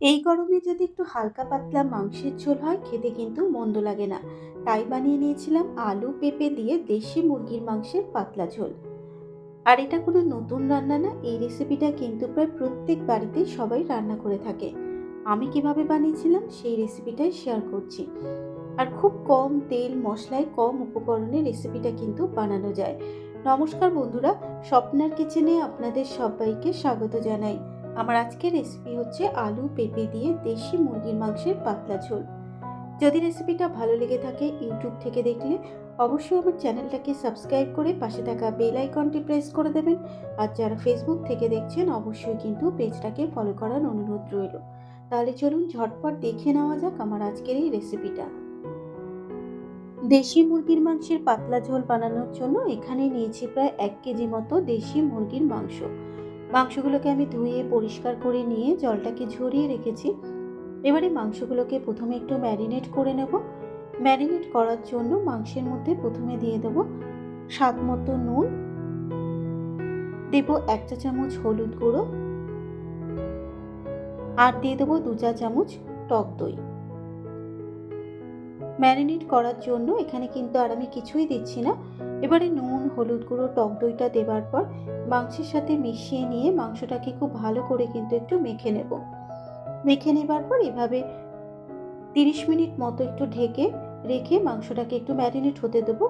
এই গরমে যদি একটু হালকা পাতলা মাংসের ঝোল হয়, খেতে কিন্তু মন্দ লাগে না। তাই বানিয়ে নিয়েছিলাম আলু পেঁপে দিয়ে দেশি মুরগির মাংসের পাতলা ঝোল। আর এটা কোনো নতুন রান্না না, এই রেসিপিটা কিন্তু প্রায় প্রত্যেক বাড়িতে সবাই রান্না করে থাকে। আমি কীভাবে বানিয়েছিলাম, সেই রেসিপিটাই শেয়ার করছি। আর খুব কম তেল মশলায় কম উপকরণে রেসিপিটা কিন্তু বানানো যায়। নমস্কার বন্ধুরা, স্বপ্নার কিচেনে আপনাদের সবাইকে স্বাগত জানাই। আমার আজকের রেসিপি হচ্ছে আলু, পেঁপে দিয়ে দেশি মুরগির মাংসের পাতলা ঝোল। যদি রেসিপিটা ভালো লেগে থাকে ইউটিউব থেকে দেখলে, অবশ্যই আমার চ্যানেলটাকে সাবস্ক্রাইব করে পাশে থাকা বেল আইকনটি প্রেস করে দেবেন। আর যারা ফেসবুক থেকে দেখছেন, অবশ্যই কিন্তু পেজটাকে ফলো করার অনুরোধ রইল। তাহলে চলুন ঝটপট দেখে নেওয়া যাক আমার আজকের এই রেসিপিটা দেশি মুরগির মাংসের পাতলা ঝোল বানানোর জন্য এখানে নিয়েছি প্রায় এক কেজি মতো দেশি মুরগির মাংস। মাংসগুলোকে আমি ধুয়ে পরিষ্কার করে নিয়ে জলটাকে ঝরিয়ে রেখেছি। এবারে মাংসগুলোকে প্রথমে একটু ম্যারিনেট করে নেব। ম্যারিনেট করার জন্য মাংসের মধ্যে প্রথমে দিয়ে দেবো স্বাদ মতো নুন। দেবো এক চা চামচ হলুদ গুঁড়ো। আর দিয়ে দেবো দু চা চামচ টক দই। ম্যারিনেট করার জন্য এখানে কিন্তু আর আমি কিছুই দিচ্ছি না। এবারে নুন, হলুদ গুঁড়ো, টক দইটা দেবার পর মাংসের সাথে মিশিয়ে নিয়ে মাংসটাকে খুব ভালো করে কিন্তু একটু মেখে নেব। মেখে নেবার পর এভাবে তিরিশ মিনিট মতো একটু ঢেকে রেখে মাংসটাকে একটু ম্যারিনেট হতে দেবো।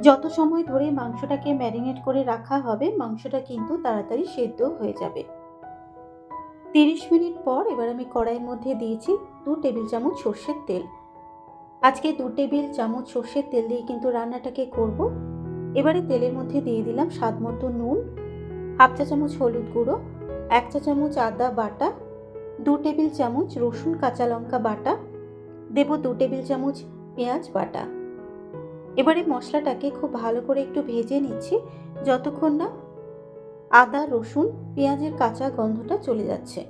যত সময় ধরে মাংসটাকে ম্যারিনেট করে রাখা হবে, মাংসটা কিন্তু তাড়াতাড়ি সেদ্ধ হয়ে যাবে। তিরিশ মিনিট পর এবার আমি কড়াইয়ের মধ্যে দিয়েছি দু টেবিল চামচ সর্ষের তেল। আজকে দু টেবিল চামচ সর্ষের তেল দিয়ে কিন্তু রান্নাটাকে করব। এবারে তেলের মধ্যে দিয়ে দিলাম স্বাদ মতো নুন, হাফ চা চামচ হলুদ গুঁড়ো, এক চা চামচ আদা বাটা, দু টেবিল চামচ রসুন কাঁচা লঙ্কা বাটা, দেব দু টেবিল চামচ পেঁয়াজ বাটা। এবারে মশলাটাকে খুব ভালো করে একটু ভেজে নিচ্ছি, যতক্ষণ না আদা, রসুন, পেঁয়াজের কাঁচা গন্ধটা চলে যাচ্ছে।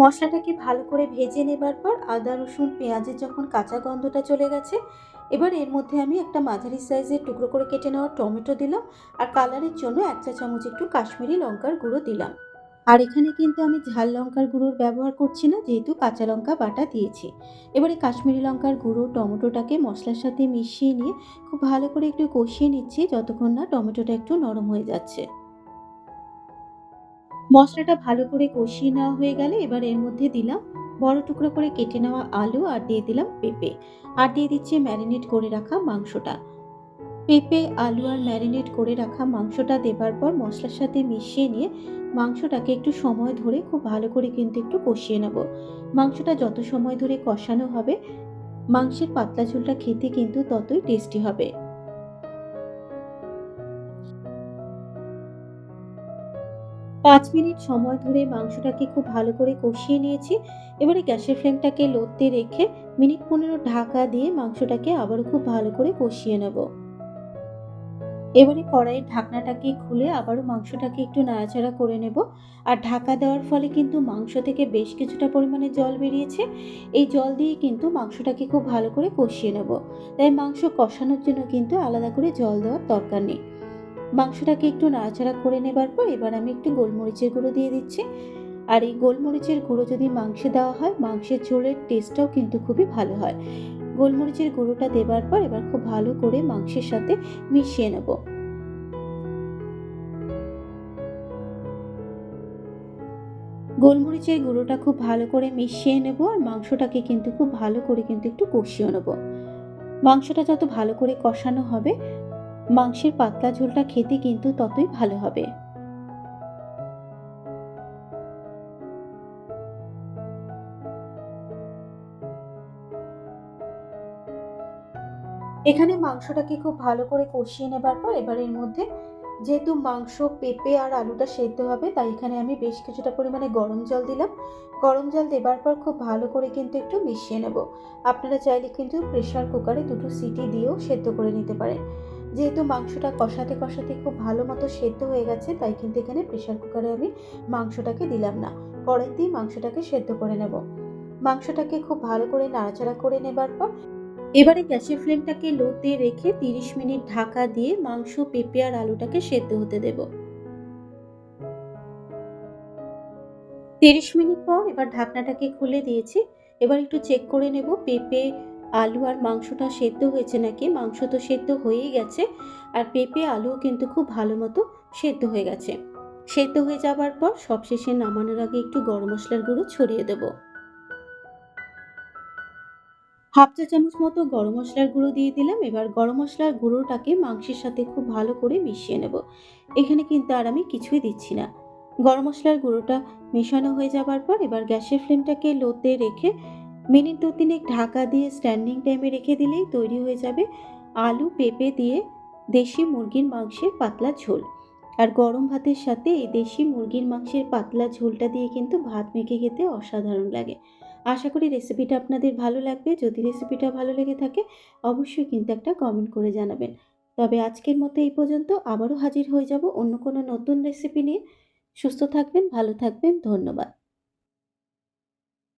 মশলাটাকে ভালো করে ভেজে নেবার পর আদা, রসুন, পেঁয়াজের যখন কাঁচা গন্ধটা চলে গেছে, এবার এর মধ্যে আমি একটা মাঝারি সাইজের টুকরো করে কেটে নেওয়া টমেটো দিলাম আর কালারের জন্য এক চা চামচ একটু কাশ্মীরি লঙ্কার গুঁড়ো দিলাম। আর এখানে কিন্তু আমি ঝাল লঙ্কার গুঁড়োর ব্যবহার করছি না, যেহেতু কাঁচা লঙ্কা বাটা দিয়েছি। এবারে কাশ্মীরি লঙ্কার গুঁড়ো, টমেটোটাকে মশলার সাথে মিশিয়ে নিয়ে খুব ভালো করে একটু কষিয়ে নিচ্ছি, যতক্ষণ না টমেটোটা একটু নরম হয়ে যাচ্ছে। মশলাটা ভালো করে কষিয়ে নেওয়া হয়ে গেলে এবার এর মধ্যে দিলাম বড় টুকরো করে কেটে নেওয়া আলু আর দিয়ে দিলাম পেঁপে। আর দিয়ে দিচ্ছি ম্যারিনেট করে রাখা মাংসটা। পেঁপে, আলু আর ম্যারিনেট করে রাখা মাংসটা দেবার পর মশলার সাথে মিশিয়ে নিয়ে মাংসটাকে একটু সময় ধরে খুব ভালো করে কিন্তু একটু কষিয়ে নেব। মাংসটা যত সময় ধরে কষানো হবে, মাংসের পাতলা ঝোলটা খেতে কিন্তু ততই টেস্টি হবে। পাঁচ মিনিট সময় ধরে মাংসটাকে খুব ভালো করে কষিয়ে নিয়েছি। এবারে গ্যাসের ফ্লেমটাকে লোতে রেখে মিনিট পনেরো ঢাকা দিয়ে মাংসটাকে আবারও খুব ভালো করে কষিয়ে নেব। এবারে কড়াইয়ের ঢাকনাটাকে খুলে আবারও মাংসটাকে একটু নাড়াচাড়া করে নেব। আর ঢাকা দেওয়ার ফলে কিন্তু মাংস থেকে বেশ কিছুটা পরিমাণে জল বেরিয়েছে। এই জল দিয়ে কিন্তু মাংসটাকে খুব ভালো করে কষিয়ে নেব। তাই মাংস কষানোর জন্য কিন্তু আলাদা করে জল দেওয়ার দরকার নেই। মাংসটাকে একটু নাড়াচাড়া করে নেবার পর এবার আমি একটু গোলমরিচের গুঁড়ো দিয়ে দিচ্ছি। আর এই গোলমরিচের গুঁড়ো যদি মাংসে দেওয়া হয়, মাংসের ঝোলের টেস্টটাও কিন্তু খুবই ভালো হয়। গোলমরিচের গুঁড়োটা দেবার পর এবার খুব ভালো করে মাংসের সাথে মিশিয়ে নেব। গোলমরিচের গুঁড়োটা খুব ভালো করে মিশিয়ে নেব আর মাংসটাকে কিন্তু খুব ভালো করে কিন্তু একটু কষিয়ে নেব। মাংসটা যত ভালো করে কষানো হবে মাংসের পাতলা ঝোলটা খেতে কিন্তু ততই ভালো হবে। এখানে মাংসটাকে খুব ভালো করে কষিয়ে নেবার পর এবার এর মধ্যে যেহেতু মাংস, পেঁপে আর আলুটা সেদ্ধ হবে, তাই এখানে আমি বেশ কিছুটা পরিমাণে গরম জল দিলাম। গরম জল দেবার পর খুব ভালো করে কিন্তু একটু মিশিয়ে নেব। আপনারা চাইলে কিন্তু প্রেশার কুকারে দুটো সিটি দিয়েও সেদ্ধ করে নিতে পারেন। যেহেতু মাংসটা কষাতে কষাতে খুব ভালো মতো সেদ্ধ হয়ে গেছে, তাই কিন্তু এখানে প্রেশার কুকারে আমি মাংসটাকে দিলাম না। কড়াইতেই মাংসটাকে সেদ্ধ করে নেব। মাংসটাকে খুব ভালো করে নাড়াচাড়া করে নেবার পর, এবারে গ্যাসের ফ্লেমটাকে লোতে রেখে তিরিশ মিনিট ঢাকা দিয়ে মাংস, পেঁপে আর আলুটাকে সেদ্ধ হতে দেব। তিরিশ মিনিট পর এবার ঢাকনাটাকে খুলে দিয়েছি। এবার একটু চেক করে নেব পেঁপে আলু আর মাংসটা সেদ্ধ হয়েছে নাকি? মাংস তো সেদ্ধ হয়েই গেছে। আর পেঁপে আলুও কিন্তু খুব ভালো মতো সেদ্ধ হয়ে গেছে। সেদ্ধ হয়ে যাবার পর সবশেষে নামানোর আগে একটু গরম মশলার গুঁড়ো ছড়িয়ে দেবো। হাফ চা চামচ মতো গরম মশলার গুঁড়ো দিয়ে দিলাম। এবার গরম মশলার গুঁড়োটাকে মাংসের সাথে খুব ভালো করে মিশিয়ে নেব। এখানে কিন্তু আর আমি কিছুই দিচ্ছি না। গরম মশলার গুঁড়োটা মেশানো হয়ে যাবার পর এবার গ্যাসের ফ্লেমটাকে লোতে রেখে মিনিট দু তিনেক ঢাকা দিয়ে স্ট্যান্ডিং টাইমে রেখে দিলেই তৈরি হয়ে যাবে আলু পেঁপে দিয়ে দেশি মুরগির মাংসের পাতলা ঝোল। আর গরম ভাতের সাথে এই দেশি মুরগির মাংসের পাতলা ঝোলটা দিয়ে কিন্তু ভাত মেখে খেতে অসাধারণ লাগে। আশা করি রেসিপিটা আপনাদের ভালো লাগবে। যদি রেসিপিটা ভালো লেগে থাকে, অবশ্যই কিন্তু একটা কমেন্ট করে জানাবেন। তবে আজকের মতো এই পর্যন্ত আবারও হাজির হয়ে যাব অন্য কোনো নতুন রেসিপি নিয়ে। সুস্থ থাকবেন, ভালো থাকবেন, ধন্যবাদ।